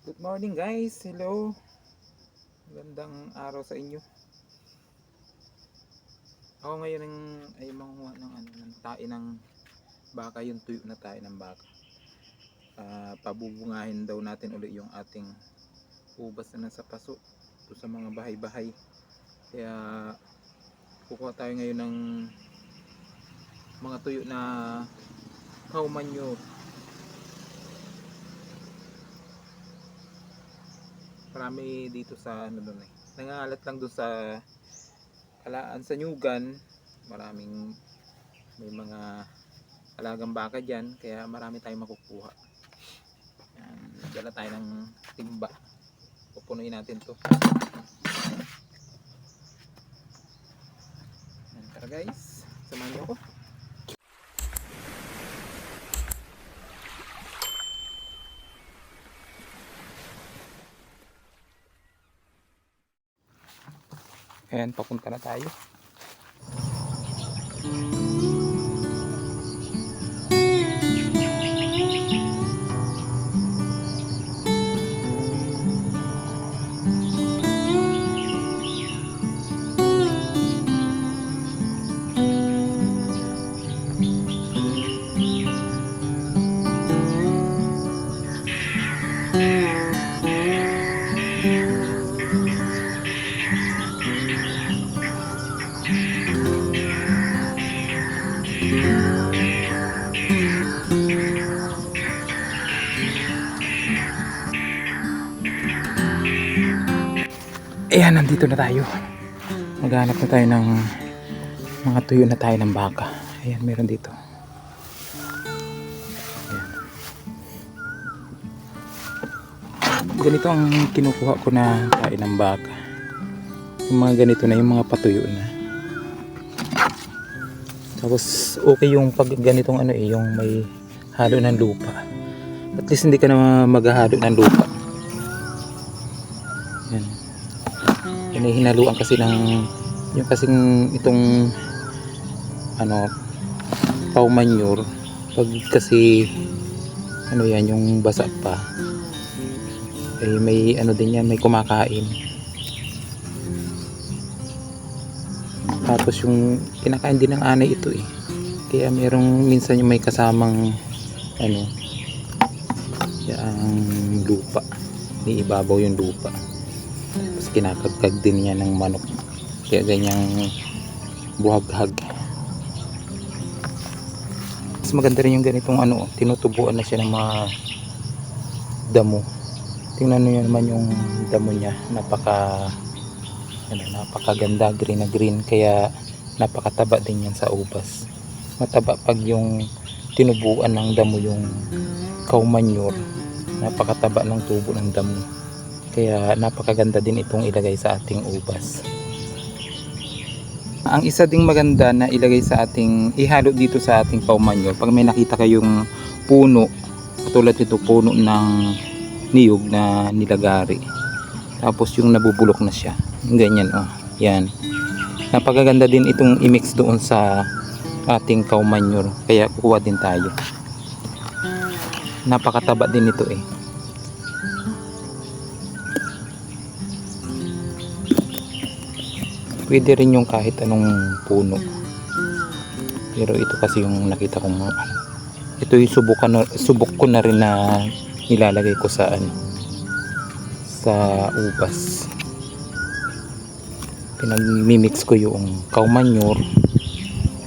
Good morning guys, hello. Magandang araw sa inyo. Ako ngayon ang ay manguha ng ano ng tae ng baka yung tuyo na tae ng baka. Ah, pabubungahin daw natin uli yung ating ubas na nasa paso to sa mga bahay-bahay. Kaya kukuha tayo ngayon ng mga tuyo na cow marami dito sa ano doon eh. Nangangalat lang doon sa alaan sa Nyugan. Maraming may mga alagang baka diyan kaya marami tayong makukuha. Yan, dala tayo ng timba. Pupunuin natin 'to. Yan, tara guys, samahan niyo ako. Ayan, papunta na tayo. Ayan, nandito na tayo. Maghanap na tayo ng mga tuyo na tayo ng baka. Ayan, meron dito. Ayan. Ganito ang kinukuha ko na tayo ng baka. Yung mga ganito na, yung mga patuyo na. Tapos, okay yung pag ganitong ano eh, yung may halo ng lupa. At least hindi ka na maghahalo ng lupa. Yan ay hinaluan kasi ng yung kasing itong ano cow manure pag kasi ano yan yung basa pa eh may ano din yan may kumakain. Tapos yung kinakain din ng anay ito eh. Kaya merong minsan yung may kasamang ano yung lupa. May ibabaw yung lupa kinakagkag din niya ng manok. Kaya ganyang buhaghag. Mas maganda rin yung ganitong ano tinutubuan na siya ng mga damo. Tingnan nyo naman yung damo niya. Napaka ano, napakaganda green na green. Kaya napakataba din yan sa ubas. Mataba pag yung tinubuan ng damo yung cow manure. Napakataba ng tubo ng damo kaya napakaganda din itong ilagay sa ating ubas. Ang isa ding maganda na ilagay sa ating, ihalo dito sa ating paumanyo, pag may nakita kayong puno, katulad nito puno ng niyog na nilagari. Tapos yung nabubulok na siya. Ganyan oh. Yan. Napakaganda din itong i-mix doon sa ating manure. Kaya kukuha din tayo. Napakataba din ito eh. Pwede rin yung kahit anong puno. Pero ito kasi yung nakita kong ano, ito yung subukan subok ko na rin na nilalagay ko sa ano sa ubas. Pinagmimix ko yung cow manure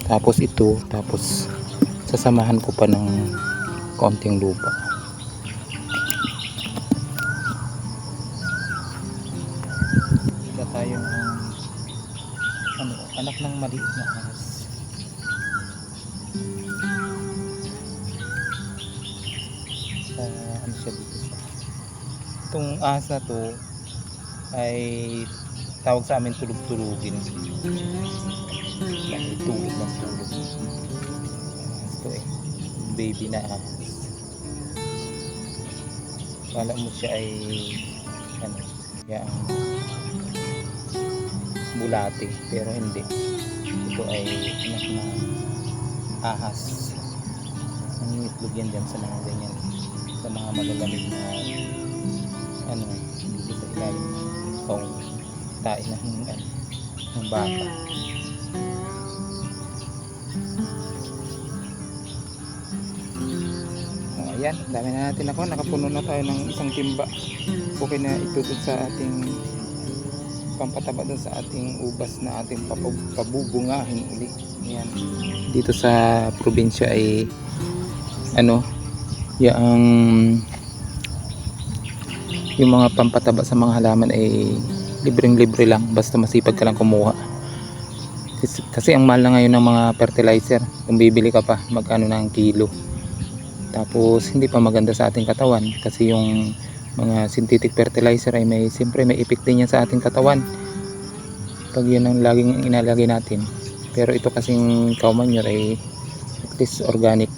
tapos ito tapos sasamahan ko pa ng konting lupa Ika tayo ng ano, anak ng maliit na ahas. Sa ano siya dito siya. Itong ahas na to ay tawag sa amin tulog-tulugin. Dahil tulog ng tulog. Ahas to eh. Baby na ahas. Kala mo siya ay ano, yan bulate pero hindi ito ay anak ng ahas. Nangingitlog yan dyan sa mga ganyan. Sa mga malalamig na ano dito sa ilalim. Kung tain na hingan ng bata. O ayan. Dami na natin ako. Nakapuno na tayo ng isang timba. Okay na itutod sa ating pampataba dun sa ating ubas na ating pabubungahin uli. Ayan. Dito sa probinsya ay ano, yung yung mga pampataba sa mga halaman ay libreng libre lang basta masipag ka lang kumuha. Kasi, kasi ang mahal na ngayon ng mga fertilizer. Kung bibili ka pa, magkano na ang kilo. Tapos hindi pa maganda sa ating katawan kasi yung mga synthetic fertilizer ay may siyempre may effect din yan sa ating katawan. Pag yun ang laging inalagay natin. Pero ito kasing cow manure ay at least organic.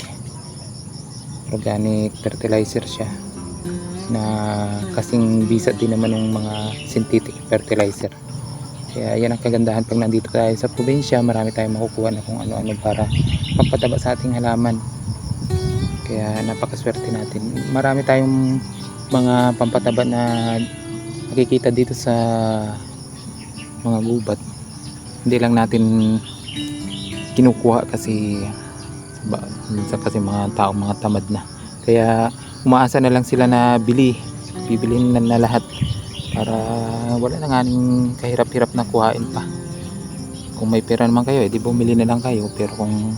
Organic fertilizer siya na kasing bisa din naman ng mga synthetic fertilizer. Kaya yan ang kagandahan pag nandito tayo sa probinsya, marami tayong makukuha na kung ano-ano para magpataba sa ating halaman. Kaya napakaswerte natin. Marami tayong mga pampataba na nakikita dito sa mga gubat. Hindi lang natin kinukuha kasi minsan kasi mga tao mga tamad na. Kaya umaasa na lang sila na bili. Bibilin na, na lahat para wala na nga ning kahirap-hirap na kuhain pa. Kung may pera naman kayo, edi bumili na lang kayo. Pero kung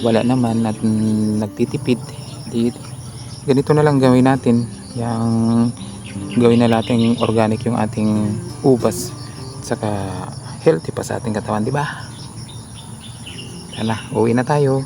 wala naman at nagtitipid di ganito na lang gawin natin yung gawin na natin organic yung ating ubas saka healthy pa sa ating katawan di ba? Tara, uwi na tayo